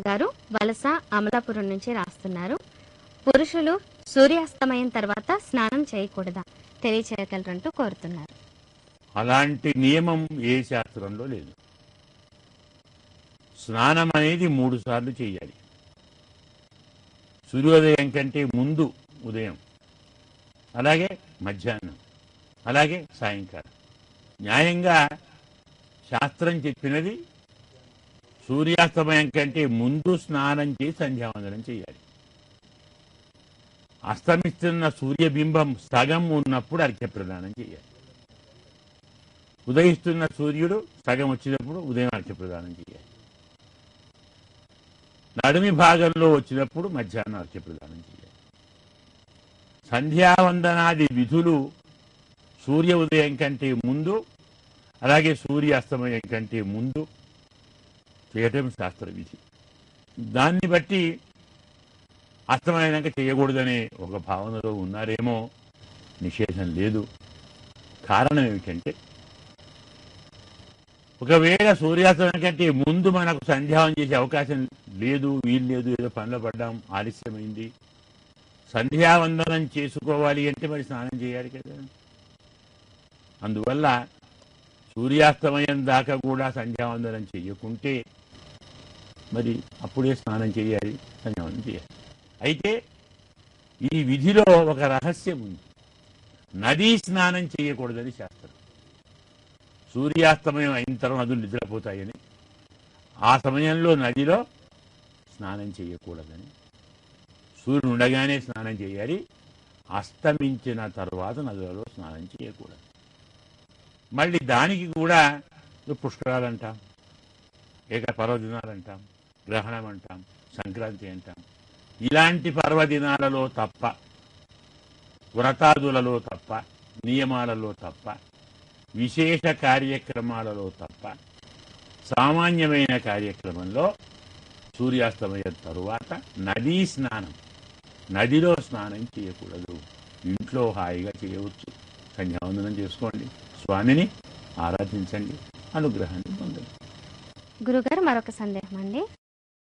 గారు వలస అమలాపురం నుంచి రాస్తున్నారు. పురుషులు సూర్యాస్తమయం తర్వాత స్నానం చేయకూడదా తెలియచేయగలరంటూ కోరుతున్నారు. అలాంటి నియమం ఏ శాస్త్రంలో లేదు. స్నానం అనేది మూడు సార్లు చేయాలి. సూర్యోదయం కంటే ముందు ఉదయం అలాగే మధ్యాహ్నం అలాగే సాయంకాలం. న్యాయంగా శాస్త్రం చెప్పినది సూర్యాస్తమయం కంటే ముందు స్నానం చేసి సంధ్యావందనం చేయాలి. అస్తమిస్తున్న సూర్యబింబం సగం ఉన్నప్పుడు అర్ఘ్యప్రదానం చేయాలి. ఉదయిస్తున్న సూర్యుడు సగం వచ్చినప్పుడు ఉదయం అర్ఘ్యప్రదానం చేయాలి. నడుమి భాగంలో వచ్చినప్పుడు మధ్యాహ్నం అర్ఘ్యప్రదానం చేయాలి. సంధ్యావందనాది విధులు సూర్య ఉదయం కంటే ముందు అలాగే సూర్యాస్తమయం కంటే ముందు చేయటం శాస్త్ర విధి. దాన్ని బట్టి అర్థమైనాక చేయకూడదనే ఒక భావనలో ఉన్నారేమో నిషేధం లేదు. కారణం ఏమిటంటే ఒకవేళ సూర్యాస్తమయం కంటే ముందు మనకు సంధ్యావం చేసే అవకాశం లేదు వీలు లేదు ఏదో పనిలో పడ్డాం ఆలస్యమైంది. సంధ్యావందనం చేసుకోవాలి అంటే మరి స్నానం చేయాలి కదా. అందువల్ల సూర్యాస్తమయం దాకా కూడా సంధ్యావందనం చేయకుంటే మరి అప్పుడే స్నానం చేయాలి సంధ్యావందనం చేయాలి. అయితే ఈ విధిలో ఒక రహస్యం ఉంది. నదీ స్నానం చేయకూడదని శాస్త్రం. సూర్యాస్తమయం అయిన తర్వాత నదులు నిద్రపోతాయని ఆ సమయంలో నదిలో స్నానం చేయకూడదని సూర్యుడు ఉండగానే స్నానం చేయాలి అస్తమించిన తర్వాత నదులలో స్నానం చేయకూడదు. మళ్ళీ దానికి కూడా పుష్కరాలు అంటాం ఏక పర్వదినాలు అంటాం గ్రహణం అంటాం సంక్రాంతి అంటాం. ఇలాంటి పర్వదినాలలో తప్ప వ్రతాదులలో తప్ప నియమాలలో తప్ప విశేష కార్యక్రమాలలో తప్ప సామాన్యమైన కార్యక్రమంలో సూర్యాస్తమయం తరువాత నదీ స్నానం నదిలో స్నానం చేయకూడదు. ఇంట్లో హాయిగా చేయవచ్చు. సంధ్యావందనం చేసుకోండి. స్వామిని ఆరాధించండి. అనుగ్రహాన్ని పొందండి. గురుగారు మరొక సందేహం అండి.